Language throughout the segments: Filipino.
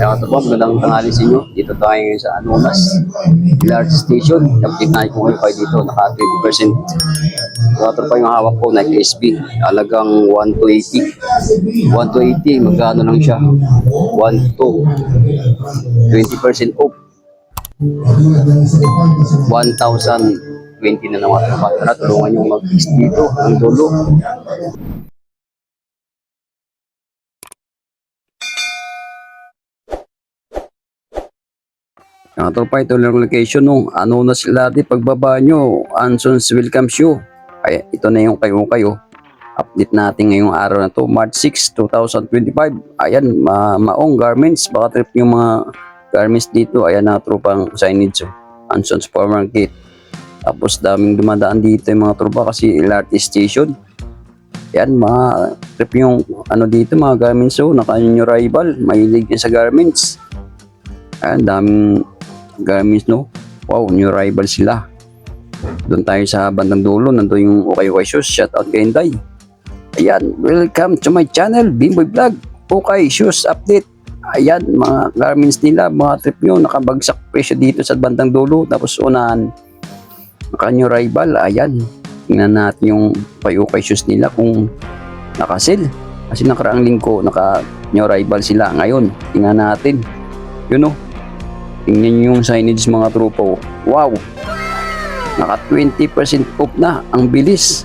Kaya ito po, magandang tanghali sa inyo. Dito tayo ngayon sa Anonas Large Station. Update na kung kayo dito, naka 20%. So, ito pa yung hawak ko, Nike SB. Alagang 1 to 80. 1 to 80, magkano lang siya? 1 to 20% off. 1,020 na naman. Tara, tulungan yung mag-is dito. Ang dulo. Ang tropa ito lang location no. Ano na sila di pagbaba nyo. Anson's welcome show. Ay, ito na yung kayo kayo. Update natin ngayong araw na to. March 6, 2025. Ayan, ma maong garments. Baka trip yung mga garments dito. Ayan na tropang signage. Oh. Anson's Supermarket. Tapos daming dumadaan dito yung mga tropa kasi LRT station. Yan, mga trip yung ano dito, mga garments. So, naka yung rival. Mahilig sa garments. Ayan, daming garments, no? Wow, new rival sila. Doon tayo sa bandang dulo, nandun yung Okay Okay Shoes. Shout out kay Inday. Ayan, welcome to my channel, Bimboy Vlog. Okay Shoes Update. Ayan, mga garments nila, mga trip nyo, nakabagsak presyo dito sa bandang dulo. Tapos unahan, naka new rival. Ayan, tingnan natin yung Okay Shoes nila kung nakasil. Kasi nakaraang linggo, naka new rival sila. Ngayon, tingnan natin. Yun know, Tingnan yung signage mga tropa. oh. Wow! Naka 20% off na. Ang bilis.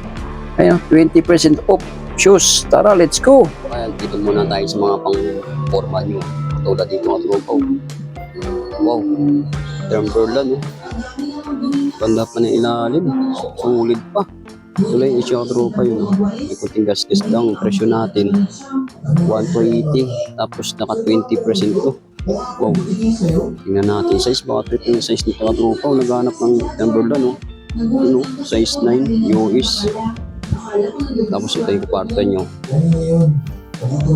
Ayun, 20% off. Shoes. Tara, let's go! Kaya dito muna tayo sa mga pang-forma nyo. Tulad dito mga tropa. oh. Wow! Timberland. Oh. Ganda pa na ilalim. Sulit pa. Tuloy, isyo mga tropa yun. oh. Ikuting gas-gas lang. Presyo natin. 1 to 80. Tapos naka 20% off. Wow. Tingnan natin size. Baka trip yung size nito at tropa. Naghanap ng Timberland, no? Ano? Size 9, US. Tapos ito yung kwarta nyo.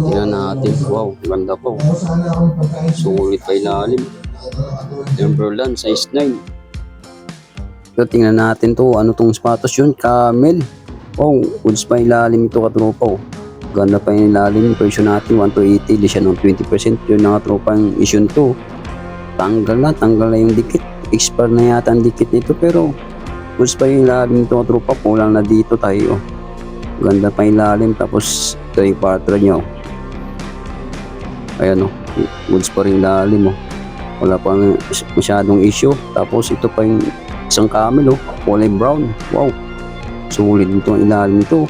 Tingnan natin. Wow, ganda pa. oh. Sulit pa ilalim. Timberland, size 9. Ito, tingnan natin to. Ano tong sapatos yun? Camel. Wow, goods pa ilalim ito katropa. Oh. Ganda pa yung ilalim. Presyo natin 1 to 80. Di siya ng 20%. Yun nga tropa yung issue to. Tanggal na. Tanggal na yung dikit. Expire na yata ang dikit nito. Pero goods pa yung ilalim ito katropa. Kulang na dito tayo. oh. Ganda pa yung ilalim. Tapos ito yung patra nyo. Ayan o. Goods pa rin ilalim o. Wala pa masyadong issue. Tapos ito pa yung isang camel o. Kulay brown. Wow. Sulit nito ang ilalim nito.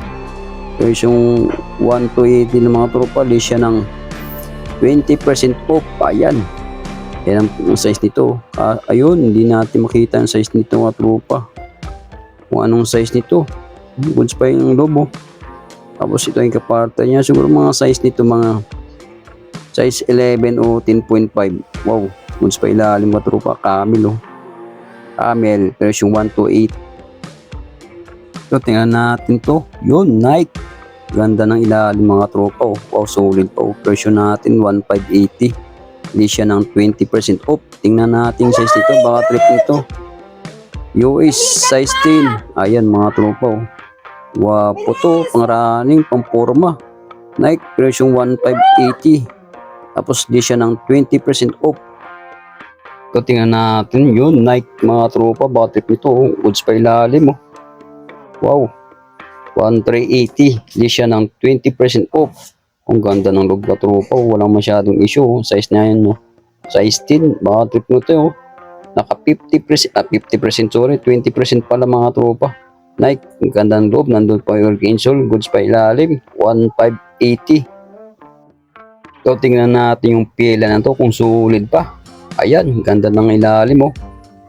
There's yung 1 to 80 ng mga tropa, list siya ng 20% off. Ayan. Yan ang, size nito. Ah, ayun, hindi natin makita ang size nito mga tropa. Kung anong size nito. Goods pa yung lobo. Tapos ito yung kaparta niya. Siguro mga size nito mga size 11 o 10.5. Wow. Goods pa ilalim mga tropa. Camel oh. Camel. There's yung 1 to 8. So, tingnan natin to. Yun, Nike. Ganda ng ilalim mga tropa. Oh. Wow, solid pa. Oh. Presyo natin, 1,580. Hindi siya ng 20% off. Tingnan natin size nito. Baka trip nito. US size 10. Ayan mga tropa. Oh. Wapo to. Pang running, pang forma. Nike, presyo 1,580. Tapos di siya ng 20% off. Ito tingnan natin yun. Nike mga tropa. Baka trip nito. Oh. Goods pa ilalim. Oh. Wow. 1,380. Hindi siya ng 20% off. Ang ganda ng loob ka tropa. oh. Walang masyadong issue. oh. Size na yan. No? Size 10. Baka trip mo ito. Oh. Naka 50%. Ah, 50% sorry. 20% pala mga tropa. Nike. Ang ganda ng loob. Nandun pa yung insole. Goods pa ilalim. 1,580. So, tingnan natin yung pila na to kung sulit pa. Ayan. Ganda ng ilalim. Oh.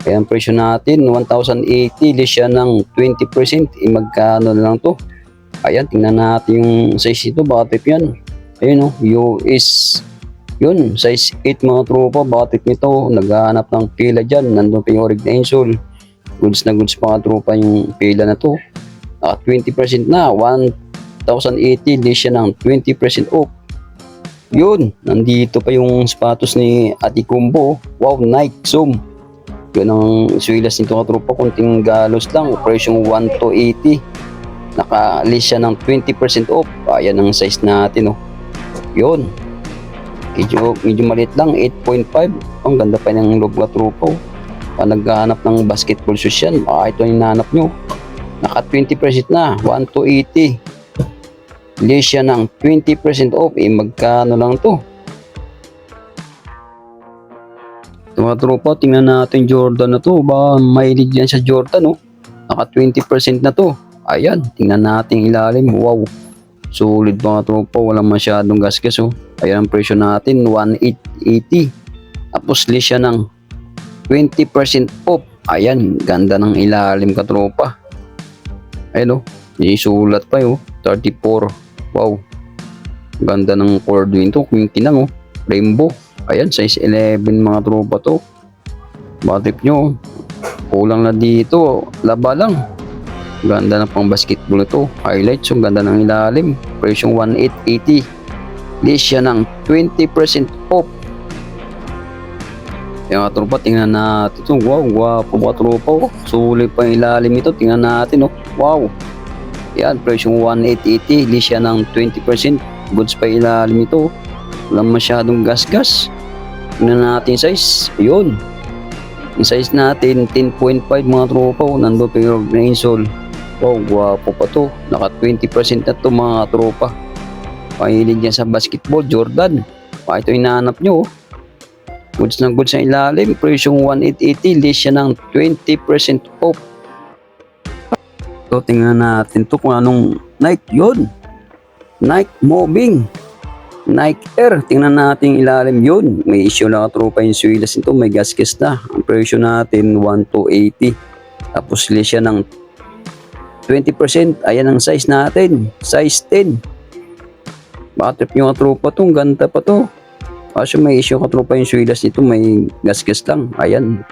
Kaya ang presyo natin, 1,080, less siya ng 20%. Eh, magkano na lang to? Ayan, tingnan natin yung size ito. Baka yan. Ayun o, US. Yun, size 8 mga tropa. Baka nito. Naghahanap ng pila dyan. Nandun pa yung orig na insole. Goods na goods mga tropa yung pila na to. Naka 20% na. 1,080, less siya ng 20% off. Yun, nandito pa yung sapatos ni Ate Kumbo. Wow, Nike Zoom. Yun ang swilas nito ka tropa, kunting galos lang, presyong 1 to 80. Naka-list siya ng 20% off. Ayan ang size natin, oh. Yun. Medyo, medyo maliit lang, 8.5. Ang ganda pa ng loob ka tropa. oh. Pag naghahanap ng basketball shoes yan, baka ito yung nahanap nyo. Naka 20% na, 1 to 80. List siya ng 20% off. Eh, magkano lang to? Ito mga tropa, tingnan natin Jordan na to. Baka mahilig yan sa Jordan, oh. Naka 20% na to. Ayan, tingnan natin ilalim. Wow. Solid mga tropa, walang masyadong gasgas, oh. Ayan ang presyo natin, 1,880. Tapos list siya ng 20% off. Ayan, ganda ng ilalim ka tropa. Ayun, oh. May sulat pa, oh. 34. Wow. Ganda ng cording to. Kung kinang, oh. Rainbow. Ayan, size 11 mga tropa to. Batip nyo. Kulang na dito. Laba lang. Ganda na pang basketball ito. Highlights. Yung ganda ng ilalim. Presyong 1,880. List siya ng 20% off. Yung mga tropa, tingnan natin ito. Wow, guwapo mga tropa. Oh. Sulit pa ilalim ito. Tingnan natin. Oh. Wow. Yan, presyong 1,880. List siya ng 20%. Goods pa ilalim ito. Walang masyadong gas-gas. Tingnan natin yung size. Ayun. Yung size natin, 10.5 mga tropa. Oh. Nandun pa yung insole. Wow, guwapo pa to. Naka 20% na to mga tropa. Pahilig yan sa basketball, Jordan. Pa ito hinahanap nyo. oh. Goods na goods sa ilalim. Presyong 1,880. List siya ng 20% off. So, tingnan natin to kung anong Nike yun. Nike Moving. Nike Air. Tingnan natin ilalim yun. May issue lang tropa yung swilas nito. May gasgas na. Ang presyo natin 1,280. Tapos siya ng 20%. Ayan ang size natin. Size 10. Bakit yung mga tropa to? Ganda pa to. Kaso may issue ka tropa yung swilas nito. May gasgas lang. Ayan.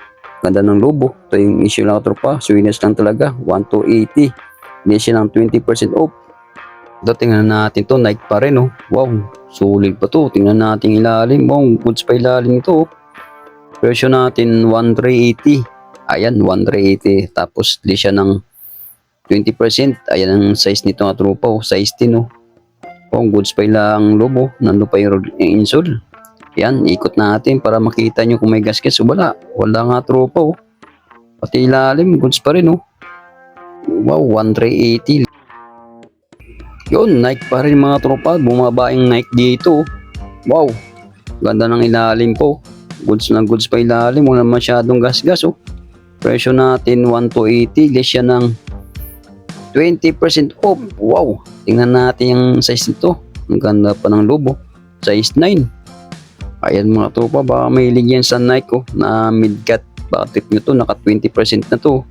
Ganda ng lobo. Ito yung issue lang tropa. Swilas lang talaga. 1,280. List siya ng 20% off. Ito, tingnan natin to. Nike pa rin, oh. Wow. Sulit pa to. Tingnan natin ilalim. Wow, goods pa ilalim ito. oh. Presyo natin 1,380. Ayan, 1,380. Tapos, list siya ng 20%. Ayan ang size nito nga tropa. Oh. Size 10, oh. Oh, goods pa ilang lobo. Nando pa yung yung insole. Yan, ikot natin para makita nyo kung may gasket. So, wala. Wala nga tropa, oh. Pati ilalim, goods pa rin, oh. Wow, 1,380. Yun, Nike pa rin mga tropa. Bumaba yung Nike dito. Wow, ganda ng ilalim po. Goods na goods pa ilalim. Wala masyadong gas-gas, oh. Presyo natin, 1,280. List siya ng 20% off. Wow, tingnan natin yung size nito. Ang ganda pa ng lobo. Size 9. Ayan mga tropa, baka mahilig yan sa Nike oh, na mid-cut. Baka tip nyo to, naka 20% na to.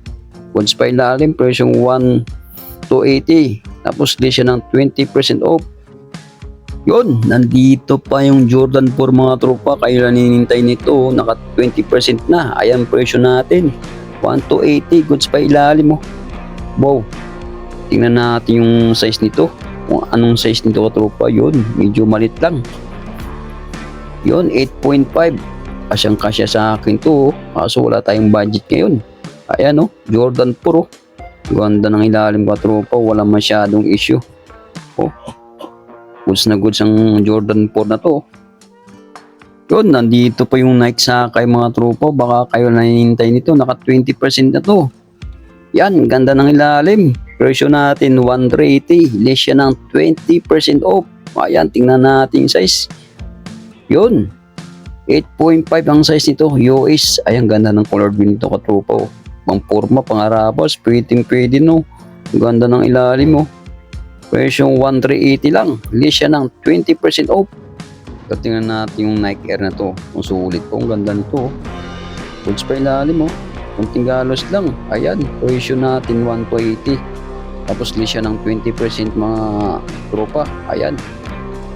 Goods pa ilalim, presyong 1 280. Tapos list siya ng 20% off. Yun, nandito pa yung Jordan 4 mga tropa. Kayo lang ninintay nito, naka 20% na. Ayan presyo natin. 1 to 80, goods pa ilalim mo. Wow. Tingnan natin yung size nito. Kung anong size nito ka tropa, yun. Medyo malit lang. Yun, 8.5. Kasyang kasya sa akin to. oh. Kaso wala tayong budget ngayon. Ayan oh, Jordan 4 oh. Ganda ng ilalim ka tropa, wala masyadong issue. Oh. Goods na goods ang Jordan 4 na to. Yun, nandito pa yung Nike sa kay mga tropa. Baka kayo nanihintay nito. Naka 20% na to. Yan, ganda ng ilalim. Presyo natin 180. List siya ng 20% off. Ayan, tingnan natin size. Yun. 8.5 ang size nito. US. Ayan, ganda ng color green nito katropa. Oh. Pang forma, pang. Pwedeng pwede no. Ganda ng ilalim oh. Presyong 1,380 lang. List siya ng 20% off. So, natin yung Nike Air na to. Kung sulit po. Ang ganda nito. oh. Goods pa ilalim oh. Kunting galos lang. Ayan. Presyo natin 1,280. Tapos list siya ng 20% mga tropa. Ayan.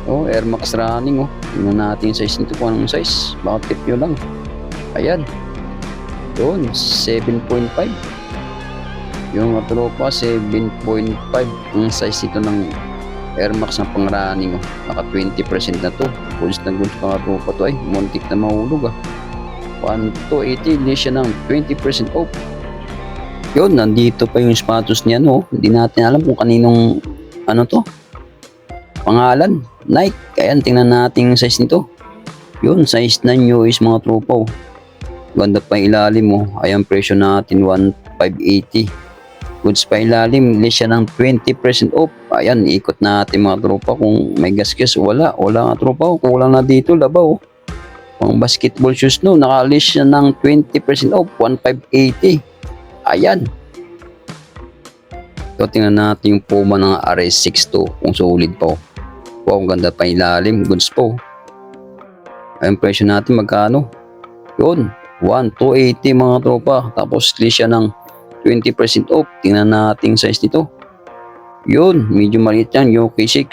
Oh, Air Max running oh. Tingnan natin yung size nito kung anong size. Baka tip nyo lang. Ayan. Yun, 7.5. Yung tropa, 7.5 ang size nito ng Air Max na pang running. Naka 20% na to. Goods na goods mga tropa to ay. Muntik na mahulog ah. 1 to 80, list siya ng 20% off. Yun, nandito pa yung sapatos niya no. Hindi natin alam kung kaninong ano to. Pangalan, Nike. Ayan, tingnan natin yung size nito. Yun, size 9 US mga tropa oh. Ganda pa ilalim mo. Ayan presyo natin 1,580. Goods pa ilalim, less siya ng 20% off. Ayan, ikot natin mga tropa kung may gasgas. Wala, wala nga tropa. oh. Kulang na dito, labaw. Pang basketball shoes no, naka-list siya ng 20% off, 1,580. Ayan. So, tingnan natin yung Puma ng RS62 kung solid po. Wow, ang ganda pa ilalim. Goods po. Ayan, presyo natin magkano? Yun, 1,280 mga tropa. Tapos list siya ng 20% off. Tingnan natin size nito. Yun, medyo maliit yan. UK6,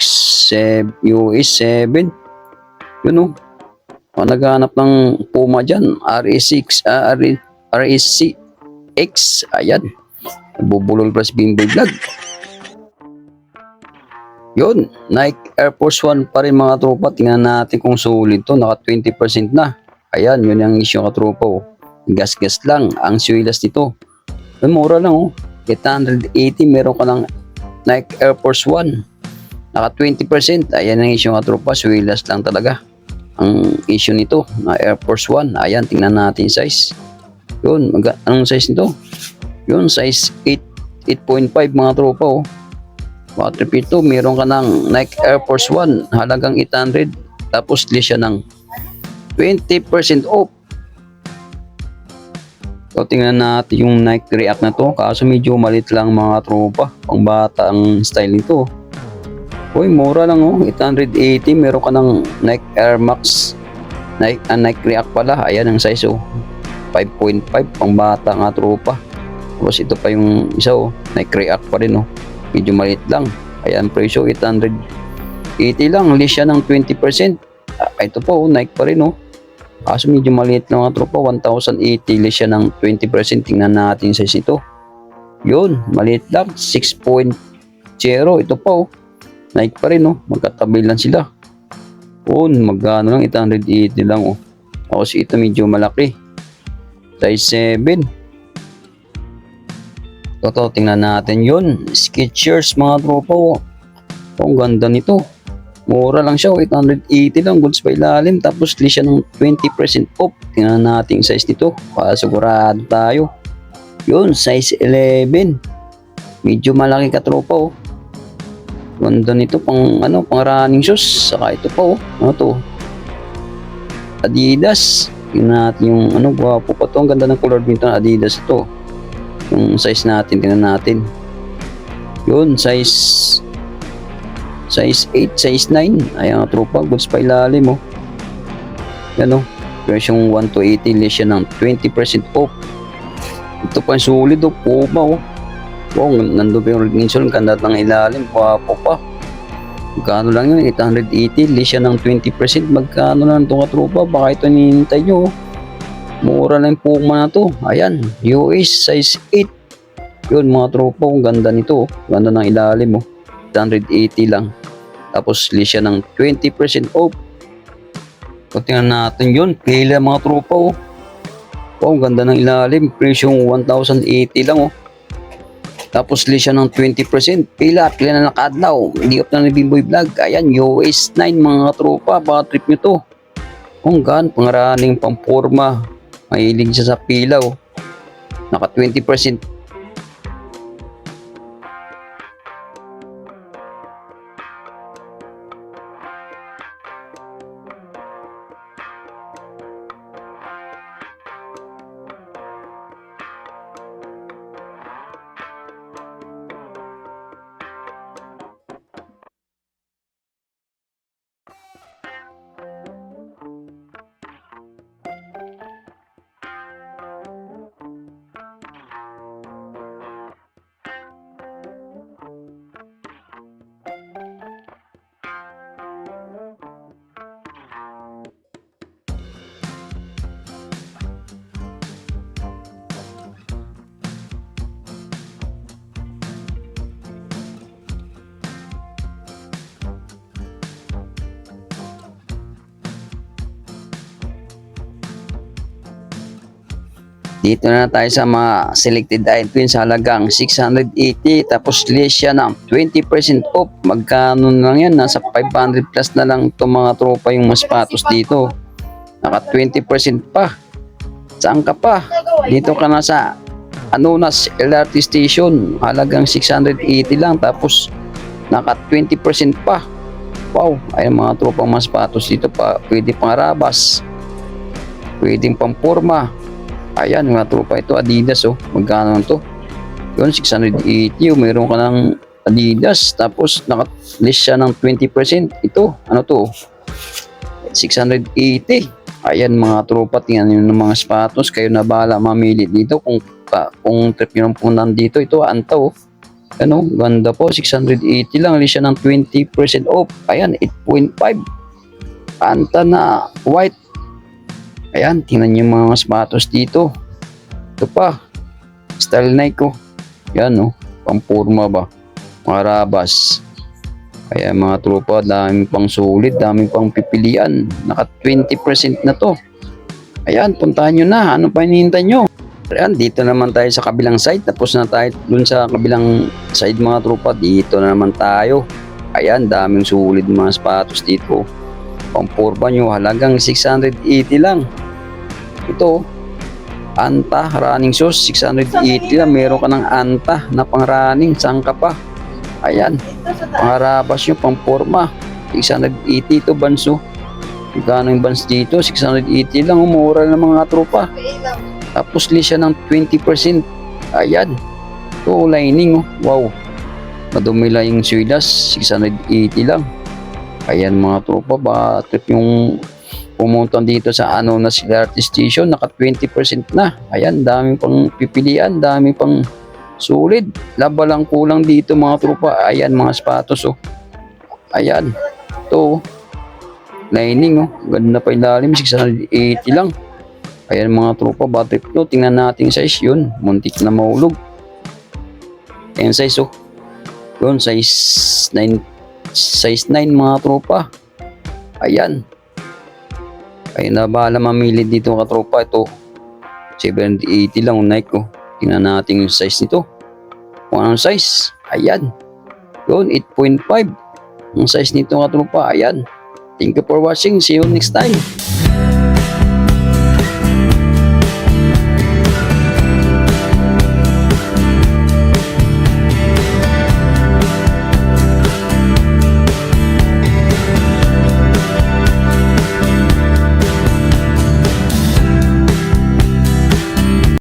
seb- US 7. Yun o. Kung naghahanap ng Puma dyan, RS6, ah, X. Ayan. Bubulol plus bimbo vlog. Yun, Nike Air Force One pa rin mga tropa. Tingnan natin kung solid to. Naka 20% na. Ayan, yun ang issue ka tropa. Oh. Gas-gas lang ang suwilas nito. Mura lang oh. 880 meron ka ng Nike Air Force One. Naka 20%. Ayan ang issue ka tropa. Suwilas lang talaga. Ang issue nito na Air Force One. Ayan, tingnan natin size. Yun, anong size nito? Yun, size 8, 8.5 mga tropa oh. Water to, meron ka ng Nike Air Force One, halagang 800. Tapos list siya ng 20% off. So, tingnan natin yung Nike React na to. Kaso medyo malit lang mga tropa. Pang bata ang style nito. Uy, mura lang oh. 880. Meron ka ng Nike Air Max. Nike, ah, Nike React pala. Ayan ang size oh. 5.5. Pang bata nga tropa. Tapos ito pa yung isa oh. Nike React pa rin oh. Medyo maliit lang. Ayan, presyo 880 lang. List siya ng 20%. Ah, ito po, oh, Nike pa rin oh. Kaso medyo maliit lang mga tropa. 1,080 list siya ng 20%. Tingnan natin sa ito. Yun, maliit lang. 6.0. Ito pa oh. Nike pa rin oh. Magkatabi lang sila. Yun, magkano lang. 880 lang oh. Tapos ito medyo malaki. Size 7. Toto, tingnan natin yun. Skechers mga tropa. Oh. Oh, ang ganda nito. Mura lang siya. oh. 880 lang. Goods pa ilalim. Tapos list siya ng 20% off. Tingnan natin yung size nito. Para sigurado tayo. Yun, size 11. Medyo malaki ka tropa oh. Ganda nito pang ano, pang running shoes. Saka ito pa oh. Ano to? Adidas. Tingnan natin yung ano, gwapo pa to. Ang ganda ng color nito Adidas ito yung size natin, tingnan natin. Yun, size size 8, size 9. Ayan, tropa, goods pa ilalim, oh. Yan, oh. Presyong 1 to 80, less siya ng 20% off. Ito pa solid, oh. Puma, oh. Wow, nandun pa yung Rigninson, ganda ng ilalim, guwapo pa. Magkano lang yun, 880, less siya ng 20%. Magkano lang itong katropa, baka ito ninintay nyo, oh. Mura lang yung Puma na to. Ayan, US size 8. Yun mga tropa, ang ganda nito. oh. Ganda ng ilalim oh. 180 lang. Tapos list siya ng 20% off. So tingnan natin yun. Pila mga tropa oh. Oh, ang ganda ng ilalim. Presyong 1,080 lang oh. Tapos list siya ng 20%. Pila, pila na nakadlaw. Hindi up na ni Bimboy Vlog. Ayan, US 9 mga tropa. Baka trip nyo to. Kung gaan, pangaraning pamporma. Mahilig siya sa pilaw. Naka 20%. Dito na tayo sa mga selected items halagang 680 tapos list siya ng 20% off. Magkano lang yan? Nasa 500 plus na lang itong mga tropa yung mas patos dito. Naka 20% pa. Saan ka pa? Dito ka na sa Anonas LRT Station. Halagang 680 lang. Tapos naka 20% pa. Wow, ay mga tropang mas patos dito pa. Pwede pang rabas. Pwedeng pamporma. Ayan, mga tropa ito. Adidas, oh. Magkano to? Yun, 680. Oh. Meron ka ng Adidas. Tapos, naka-list siya ng 20%. Ito, ano to? 680. Ayan, mga tropa. Tingnan nyo ng mga sapatos. Kayo na bahala mamili dito. Kung, ka, kung trip nyo po nandito. Ito, anta, oh. Ano, ganda po. 680 lang. List siya ng 20% off. Ayan, 8.5. Anta na white. Ayan, tingnan yung mga sapatos dito. Ito pa. Style Nike ko. Yan, no. Pampurma ba? Mga rabas. Kaya mga tropa, daming pang sulit, daming pang pipilian. Naka 20% na to. Ayan, puntahan nyo na. Ano pa hinihintay nyo? Ayan, dito naman tayo sa kabilang side. Tapos na tayo dun sa kabilang side mga tropa. Dito na naman tayo. Ayan, daming sulit mga sapatos dito. Pampurba nyo, halagang 680 lang. Ito, Anta running shoes, 680 lang. Meron ka ng Anta na pang running. Saan ka pa? Ayan, pangarabas nyo, pang forma. 680 ito, banso. Magkano yung bans dito? 680 lang. Umura ng mga tropa. Tapos list siya ng 20%. Ayan. Ito, lining. Oh. Wow. Madumi lang yung suidas. 680 lang. Ayan mga tropa. Ba, trip yung pumunta dito sa ano na sila artist station. Naka 20% na. Ayan, daming pang pipilian. Daming pang sulit. Laba lang kulang dito mga tropa. Ayan mga sapatos. Oh. Ayan. Ito. oh. Lining. Oh. Ganda pa ilalim. 680 lang. Ayan mga tropa. Battery no. Tingnan natin size yun. Muntik na mahulog. Ayan size oh. Yun, size 9 size 9 mga tropa. Ayan. Ay na bahala mamili dito mga tropa. Ito. 780 lang ang Nike ko. Tingnan natin yung size nito. Kung anong size. Ayan. Yun, 8.5. Ang size nito mga tropa. Ayan. Thank you for watching. See you next time.